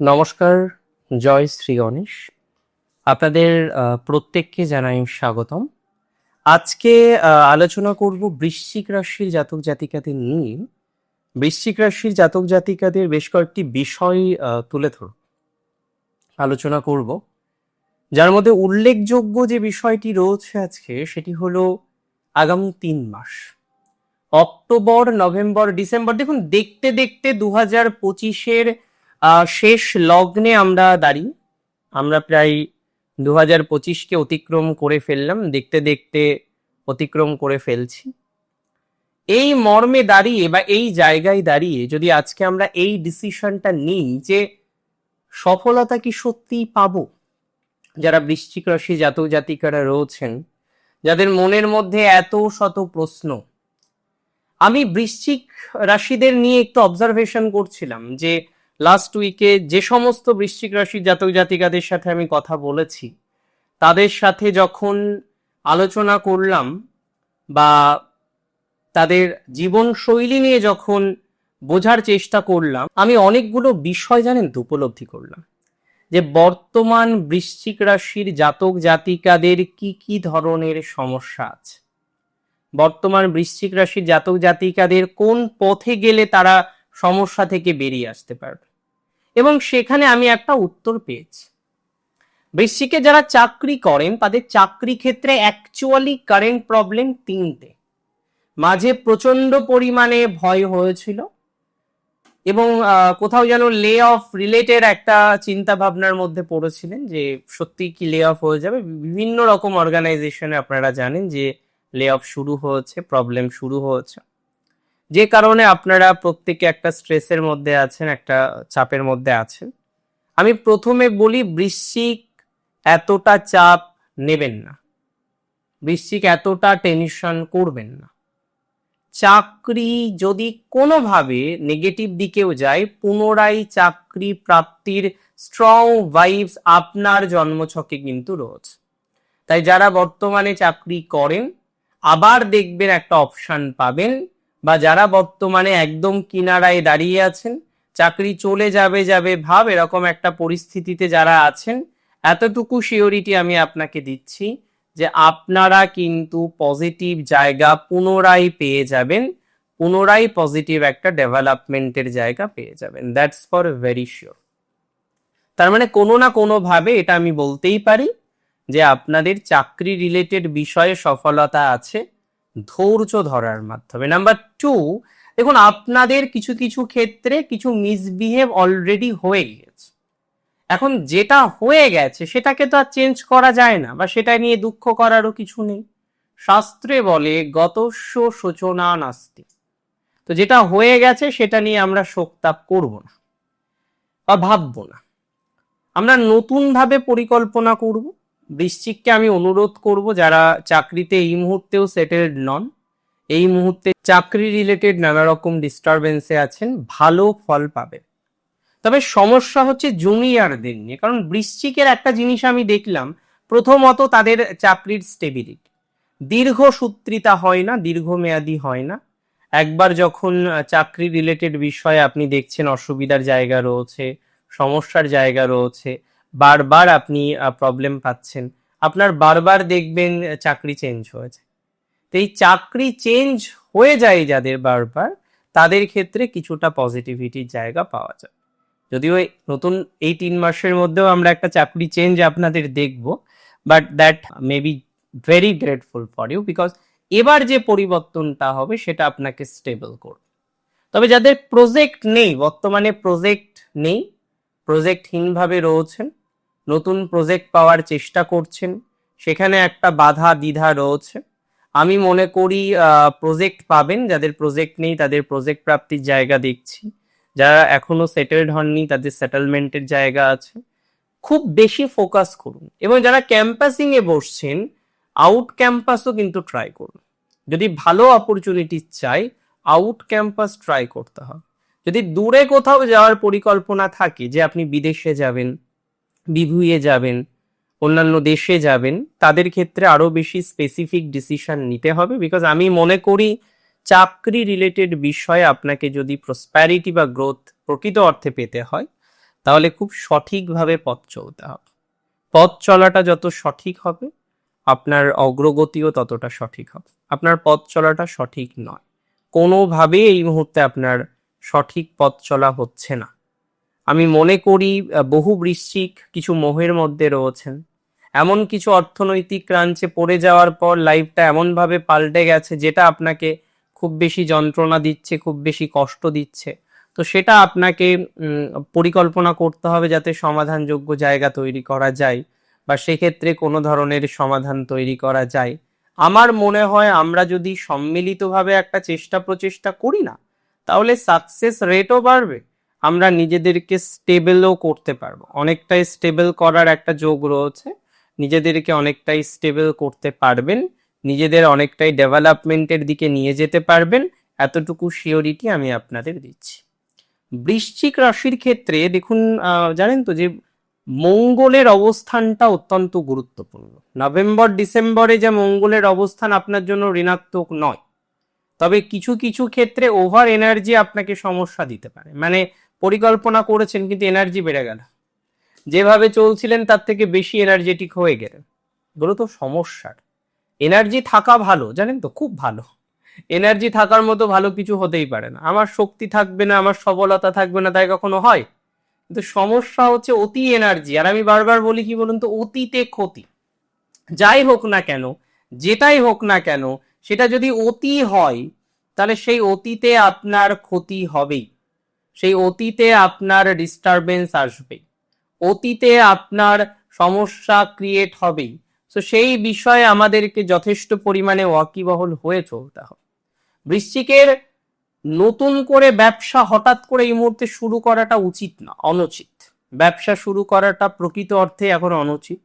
নমস্কার, জয় শ্রী গণেশ। আপনাদের প্রত্যেককে জানাই স্বাগতম। আজকে আলোচনা করব বৃশ্চিক রাশির জাতক জাতিকাদের নিয়ে। বৃশ্চিক রাশির জাতক জাতিকাদের বেশ কয়েকটি বিষয় তুলে ধর আলোচনা করব। যার মধ্যে উল্লেখযোগ্য যে বিষয়টি রয়েছে আজকে, সেটি হলো আগামী তিন মাস। অক্টোবর, নভেম্বর, ডিসেম্বর, দেখুন, দেখতে দেখতে দু হাজার পঁচিশের শেষ লগ্নে আমরা দাঁড়িয়ে আমরা প্রায় দু হাজার পঁচিশকে অতিক্রম করে ফেললাম, দেখতে দেখতে অতিক্রম করে ফেলছি। এই মর্মে দাঁড়িয়ে বা এই জায়গায় দাঁড়িয়ে যদি আজকে আমরা এই ডিসিশনটা নিই যে সফলতা কি সত্যিই পাবো? যারা বৃশ্চিক রাশি জাতক জাতিকারা রয়েছেন, যাদের মনের মধ্যে এত শত প্রশ্ন, আমি বৃশ্চিক রাশিদের নিয়ে একটু অবজারভেশন করছিলাম যে লাস্ট উইকে যে সমস্ত বৃশ্চিক রাশির জাতক জাতিকাদের সাথে আমি কথা বলেছি, তাদের সাথে যখন আলোচনা করলাম বা তাদের জীবনশৈলী নিয়ে যখন বোঝার চেষ্টা করলাম, আমি অনেকগুলো বিষয় জানেন তো উপলব্ধি করলাম। যে বর্তমান বৃশ্চিক রাশির জাতক জাতিকাদের কি কি ধরনের সমস্যা আছে? বর্তমান বৃশ্চিক রাশির জাতক জাতিকাদের কোন পথে গেলে তারা সমস্যা থেকে বেরিয়ে আসতে পারবে। এবং সেখানে আমি একটা উত্তর পেয়েছি। বৃশ্চিকে যারা চাকরি করেন, তাদের চাকরি ক্ষেত্রে অ্যাকচুয়ালি কারেন্ট প্রবলেম তিনটে। মাঝে প্রচণ্ড পরিমাণে ভয় হয়েছিল এবং কোথাও যেন লে অফ রিলেটেড একটা চিন্তা ভাবনার মধ্যে পড়েছিলেন যে, সত্যি কি লে অফ হয়ে যাবে? বিভিন্ন রকম অর্গানাইজেশনে আপনারা জানেন যে লে অফ শুরু হয়েছে প্রবলেম শুরু হয়েছে। যে কারণে আপনারা প্রত্যেকে একটা স্ট্রেসের মধ্যে আছেন, একটা চাপের মধ্যে আছেন। আমি প্রথমে বলি, বৃশ্চিক এতটা চাপ নেবেন না। বৃশ্চিক এতটা টেনশন করবেন না। চাকরি যদি কোনোভাবে নেগেটিভ দিকেও যায়, পুনরায় চাকরি প্রাপ্তির স্ট্রং ভাইবস আপনার জন্মছকে কিন্তু রয়েছে। তাই যারা বর্তমানে চাকরি করেন, আবার দেখবেন একটা অপশন পাবেন বা যারা বর্তমানে একদম কিনারায় দাঁড়িয়ে আছেন, চাকরি চলে যাবে যাবে ভাব এরকম একটা পরিস্থিতিতে যারা আছেন, এতটুকু শিওরিটি আমি আপনাকে দিচ্ছি যে আপনারা কিন্তু পজিটিভ জায়গা পুনরায় পেয়ে যাবেন, পুনরায় পজিটিভ একটা ডেভেলপমেন্টের জায়গা পেয়ে যাবেন দ্যাটস ফর ভেরি শিওর তার মানে কোনো না কোনোভাবে এটা আমি বলতেই পারি যে আপনাদের চাকরি রিলেটেড বিষয়ে সফলতা আছে ধৈর্য ধরার মাধ্যমে। নাম্বার টু দেখুন, আপনাদের কিছু কিছু ক্ষেত্রে কিছু মিসবিহেভ অলরেডি হয়ে গিয়েছে এখন যেটা হয়ে গেছে, সেটাকে তো আর চেঞ্জ করা যায় না, বা সেটা নিয়ে দুঃখ করারও কিছু নেই। শাস্ত্রে বলে, গতস্য সূচনা নাস্তি। তো যেটা হয়ে গেছে, সেটা নিয়ে আমরা শোকতাপ করব না, বা ভাববো না। আমরা নতুনভাবে পরিকল্পনা করব বৃশ্চিককে আমি অনুরোধ করব যারা চাকরিতে এই মুহূর্তেও সেটেলড নন, এই মুহূর্তে চাকরি রিলেটেড নানা রকম ডিস্টারবেন্সে আছেন, ভালো ফল পাবে তবে সমস্যা হচ্ছে জুনিয়রদের নিয়ে, কারণ বৃশ্চিকের একটা জিনিস আমি দেখলাম, প্রথমত তাদের চাকরির স্টেবিলিটি দীর্ঘ সূত্রিতা হয় না দীর্ঘমেয়াদী হয় না। একবার যখন চাকরি রিলেটেড বিষয়ে আপনি দেখছেন অসুবিধার জায়গা রয়েছে, সমস্যার জায়গা রয়েছে বারবার আপনি প্রবলেম পাচ্ছেন। আপনার বারবার দেখবেন চাকরি চেঞ্জ হয়েছে। তো এই চাকরি চেঞ্জ হয়ে যায় যাদের বারবার, তাদের ক্ষেত্রে কিছুটা পজিটিভিটির জায়গা পাওয়া যায়। যদিও নতুন এই তিন মাসের মধ্যেও আমরা একটা চাকরি চেঞ্জ আপনাদের দেখব but that may be very grateful for you because এবার যে পরিবর্তনটা হবে, সেটা আপনাকে স্টেবল করবে। তবে যাদের প্রজেক্ট নেই, বর্তমানে প্রজেক্ট নেই প্রজেক্টহীনভাবে রয়েছেন নতুন প্রজেক্ট পাওয়ার চেষ্টা করছেন, সেখানে একটা বাধা দ্বিধা রয়েছে। আমি মনে করি প্রজেক্ট পাবেন, যাদের প্রজেক্ট নেই তাদের প্রজেক্ট প্রাপ্তির জায়গা দেখছি। যারা এখনও সেটেলড হননি তাদের সেটেলমেন্টের জায়গা আছে। খুব বেশি ফোকাস করুন। এবং যারা ক্যাম্পাসিং এ বসছেন আউট ক্যাম্পাসও কিন্তু ট্রাই করুন। যদি ভালো অপরচুনিটি চাই আউট ক্যাম্পাস ট্রাই করতে হবে যদি দূরে কোথাও যাওয়ার পরিকল্পনা থাকে যে আপনি বিদেশে যাবেন বিভুয়ে যাবেন, অন্যান্য দেশে যাবেন, তাদের ক্ষেত্রে আরও বেশি স্পেসিফিক ডিসিশন নিতে হবে বিকজ আমি মনে করি চাকরি রিলেটেড বিষয়ে আপনাকে যদি প্রসপ্যারিটি বা গ্রোথ প্রকৃত অর্থে পেতে হয়, তাহলে খুব সঠিকভাবে পথ চলতে হবে। পথ চলাটা যত সঠিক হবে, আপনার অগ্রগতিও ততটা সঠিক হবে। আপনার পথ চলাটা সঠিক নয়। কোনোভাবে এই মুহূর্তে আপনার সঠিক পথ চলা হচ্ছে না। আমি মনে করি বহু বৃশ্চিক কিছু মোহের মধ্যে রয়েছেন। এমন কিছু অর্থনৈতিক ক্রাঞ্চে পড়ে যাওয়ার পর লাইফটা এমনভাবে পাল্টে গেছে, যেটা আপনাকে খুব বেশি যন্ত্রণা দিচ্ছে, খুব বেশি কষ্ট দিচ্ছে। তো সেটা আপনাকে পরিকল্পনা করতে হবে যাতে সমাধানযোগ্য জায়গা তৈরি করা যায় বা সেক্ষেত্রে কোনো ধরনের সমাধান তৈরি করা যায়। আমার মনে হয় আমরা যদি সম্মিলিতভাবে একটা চেষ্টা প্রচেষ্টা করি না, তাহলে সাকসেস রেটও বাড়বে। আমরা নিজেদেরকে স্টেবলও করতে পারব। অনেকটাই স্টেবল করার একটা যোগ রয়েছে। নিজেদেরকে অনেকটাই স্টেবল করতে পারবেন। নিজেদের অনেকটাই ডেভেলপমেন্টের দিকে নিয়ে যেতে পারবেন। এতটুকু শিওরিটি আমি আপনাদের দিচ্ছি। বৃশ্চিক রাশির ক্ষেত্রে দেখুন জানেন তো যে মঙ্গলের অবস্থানটা অত্যন্ত গুরুত্বপূর্ণ। নভেম্বর, ডিসেম্বরে যে মঙ্গলের অবস্থান আপনার জন্য ঋণাত্মক নয়। তবে কিছু কিছু ক্ষেত্রে ওভার এনার্জি আপনাকে সমস্যা দিতে পারে। মানে পরিকল্পনা করেছেন, কিন্তু এনার্জি বেড়ে গেল। যেভাবে চলছিলেন, তার থেকে বেশি এনার্জেটিক হয়ে গেলেন। এগুলো তো সমস্যার। এনার্জি থাকা ভালো, জানেন তো? খুব ভালো। এনার্জি থাকার মতো ভালো কিছু হতেই পারে না। আমার শক্তি থাকবে না, আমার সবলতা থাকবে না, তাই কখনো হয়? কিন্তু সমস্যা হচ্ছে অতি এনার্জি আর আমি বারবার বলি কি বলুন তো? অতীতে ক্ষতি। যাই হোক না কেন, যেটাই হোক না কেন, সেটা যদি অতি হয়, তাহলে সেই অতীতে আপনার ক্ষতি হবেই। সেই অতীতে আপনার ডিস্টারবেন্স আসবে অতীতে আপনার সমস্যা ক্রিয়েট হবেই। তো সেই বিষয়ে আমাদেরকে যথেষ্ট পরিমাণে ওয়াকিবহল হয়ে চলতে হবে। বৃশ্চিকের নতুন করে ব্যবসা হঠাৎ করে এই মুহূর্তে শুরু করাটা উচিত না, অনুচিত। ব্যবসা শুরু করাটা প্রকৃত অর্থে এখন অনুচিত।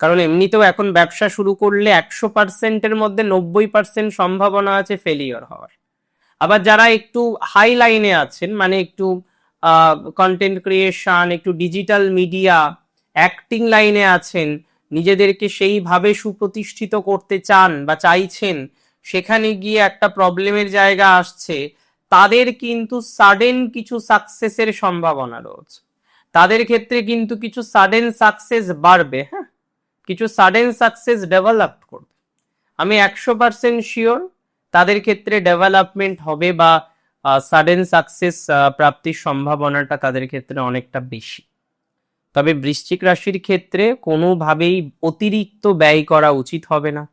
কারণ এমনিতেও এখন ব্যবসা শুরু করলে একশো পার্সেন্টের মধ্যে নব্বই পার্সেন্ট সম্ভাবনা আছে ফেলিওর হওয়ার। আবার যারা একটু হাই লাইনে আছেন মানে একটু কন্টেন্ট ক্রিয়েশন একটু ডিজিটাল মিডিয়া অ্যাক্টিং লাইনে আছেন, নিজেদেরকে সেইভাবে সুপ্রতিষ্ঠিত করতে চান বা চাইছেন, সেখানে গিয়ে একটা প্রবলেমের জায়গা আসছে, তাদের কিন্তু সাডেন কিছু সাকসেসের সম্ভাবনা রয়েছে। তাদের ক্ষেত্রে কিন্তু কিছু সাডেন সাকসেস বাড়বে হ্যাঁ? কিছু সাডেন সাকসেস ডেভেলপ করবে। আমি একশো পার্সেন্ট শিওর তাদের ক্ষেত্রে ডেভেলপমেন্ট হবে বা সাডেন সাকসেস প্রাপ্তির সম্ভাবনাটা তাদের ক্ষেত্রে অনেকটা বেশি। তবে বৃশ্চিক রাশির ক্ষেত্রে কোনোভাবেই অতিরিক্ত ব্যয় করা উচিত হবে না।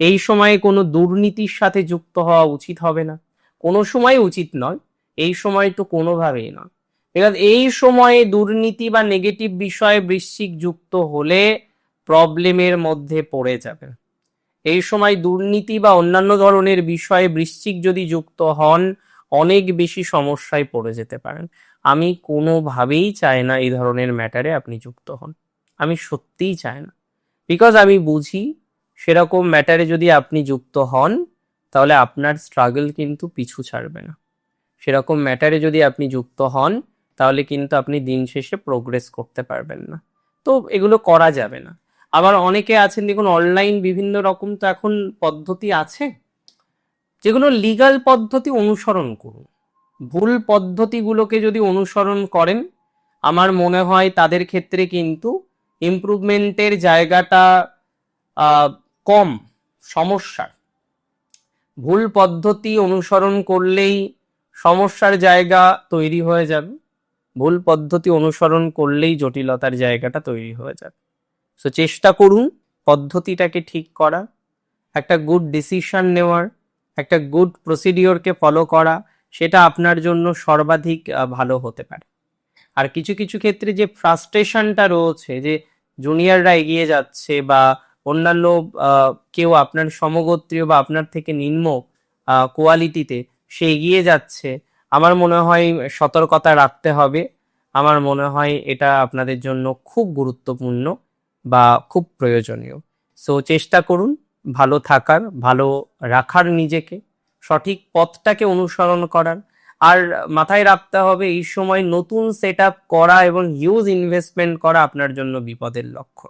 এই সময়ে কোনো দুর্নীতির সাথে যুক্ত হওয়া উচিত হবে না। কোনো সময় উচিত নয়, এই সময় তো কোনোভাবেই নয়। এবার এই সময়ে দুর্নীতি বা নেগেটিভ বিষয়ে বৃশ্চিক যুক্ত হলে প্রবলেমের মধ্যে পড়ে যাবে এই সময় দুর্নীতি বা অন্যান্য ধরনের বিষয়ে বৃশ্চিক যদি যুক্ত হন, অনেক বেশি সমস্যায় পড়ে যেতে পারেন। আমি কোনোভাবেই চাই না এই ধরনের ম্যাটারে আপনি যুক্ত হন। আমি সত্যিই চাই না। বিকজ আমি বুঝি সেরকম ম্যাটারে যদি আপনি যুক্ত হন, তাহলে আপনার স্ট্রাগল কিন্তু পিছু ছাড়বে না। সেরকম ম্যাটারে যদি আপনি যুক্ত হন, তাহলে কিন্তু আপনি দিন শেষে প্রোগ্রেস করতে পারবেন না। তো এগুলো করা যাবে না। আবার অনেকে আছেন, দেখুন অনলাইন বিভিন্ন রকম তো এখন পদ্ধতি আছে। যেগুলো লিগাল পদ্ধতি অনুসরণ করুন। ভুল পদ্ধতিগুলোকে যদি অনুসরণ করেন, আমার মনে হয় তাদের ক্ষেত্রে কিন্তু ইমপ্রুভমেন্টের জায়গাটা কম, সমস্যার। ভুল পদ্ধতি অনুসরণ করলেই সমস্যার জায়গা তৈরি হয়ে যাবে। ভুল পদ্ধতি অনুসরণ করলেই জটিলতার জায়গাটা তৈরি হয়ে যাবে। সো চেষ্টা করুন পদ্ধতিটাকে ঠিক করা, একটা গুড ডিসিশন নেওয়ার, একটা গুড প্রসিডিওরকে ফলো করা, সেটা আপনার জন্য সর্বাধিক ভালো হতে পারে। আর কিছু কিছু ক্ষেত্রে যে ফ্রাস্ট্রেশনটা রয়েছে, যে জুনিয়ররা এগিয়ে যাচ্ছে বা অন্যান্য কেউ আপনার সমগোত্রীয় বা আপনার থেকে নিম্ন কোয়ালিটিতে সে এগিয়ে যাচ্ছে, আমার মনে হয় সতর্কতা রাখতে হবে। আমার মনে হয় এটা আপনাদের জন্য খুব গুরুত্বপূর্ণ। বা খুব প্রয়োজনীয়। সো চেষ্টা করুন ভালো থাকার, ভালো রাখার নিজেকে, সঠিক পথটাকে অনুসরণ করার। আর মাথায় রাখতে হবে, এই সময় নতুন সেট করা এবং হিউজ ইনভেস্টমেন্ট করা আপনার জন্য বিপদের লক্ষণ।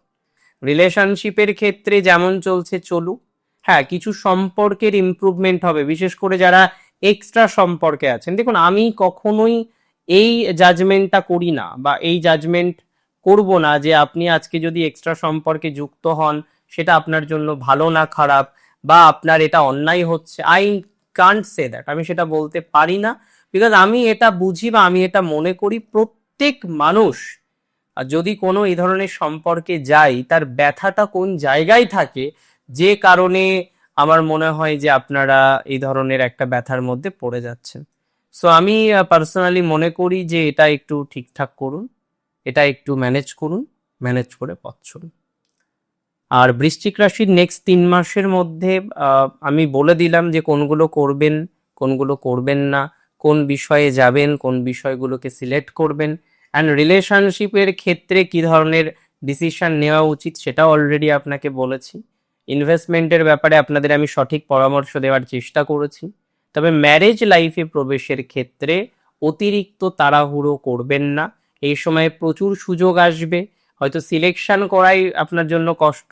রিলেশনশিপের ক্ষেত্রে যেমন চলছে, চলুক। হ্যাঁ কিছু সম্পর্কের ইমপ্রুভমেন্ট হবে। বিশেষ করে যারা এক্সট্রা সম্পর্কে আছেন। দেখুন, আমি কখনোই এই জাজমেন্টটা করি না বা এই জাজমেন্ট করব না যে আপনি আজকে যদি এক্সট্রা সম্পর্কে যুক্ত হন, সেটা আপনার জন্য ভালো না খারাপ, বা আপনার এটা অন্যায় হচ্ছে আই কান্ট সে দ্যাট আমি সেটা বলতে পারি না বিকজ আমি এটা বুঝি বা আমি এটা মনে করি প্রত্যেক মানুষ যদি কোনো এই ধরনের সম্পর্কে যাই, তার ব্যথাটা কোন জায়গায় থাকে, যে কারণে আমার মনে হয় যে আপনারা এই ধরনের একটা ব্যথার মধ্যে পড়ে যাচ্ছেন। সো আমি পার্সোনালি মনে করি যে এটা একটু ঠিকঠাক করুন। এটা একটু ম্যানেজ করুন ম্যানেজ করে পথ চলুন। আর বৃশ্চিক রাশির নেক্সট তিন মাসের মধ্যে আমি বলে দিলাম যে কোনগুলো করবেন কোনগুলো করবেন না, কোন বিষয়ে যাবেন, কোন বিষয়গুলোকে সিলেক্ট করবেন অ্যান্ড রিলেশনশিপের ক্ষেত্রে কি ধরনের ডিসিশন নেওয়া উচিত সেটা অলরেডি আপনাকে বলেছি। ইনভেস্টমেন্টের ব্যাপারে আপনাদের আমি সঠিক পরামর্শ দেওয়ার চেষ্টা করেছি। তবে ম্যারেজ লাইফে প্রবেশের ক্ষেত্রে অতিরিক্ত তাড়াহুড়ো করবেন না। এই সময় প্রচুর সুযোগ আসবে। হয়তো সিলেকশন করাই আপনার জন্য কষ্ট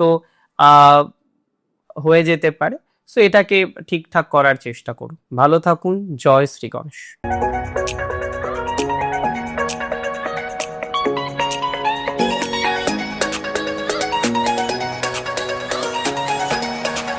হয়ে যেতে পারে। সো এটাকে ঠিকঠাক করার চেষ্টা করুন। ভালো থাকুন। জয় শ্রী গণেশ।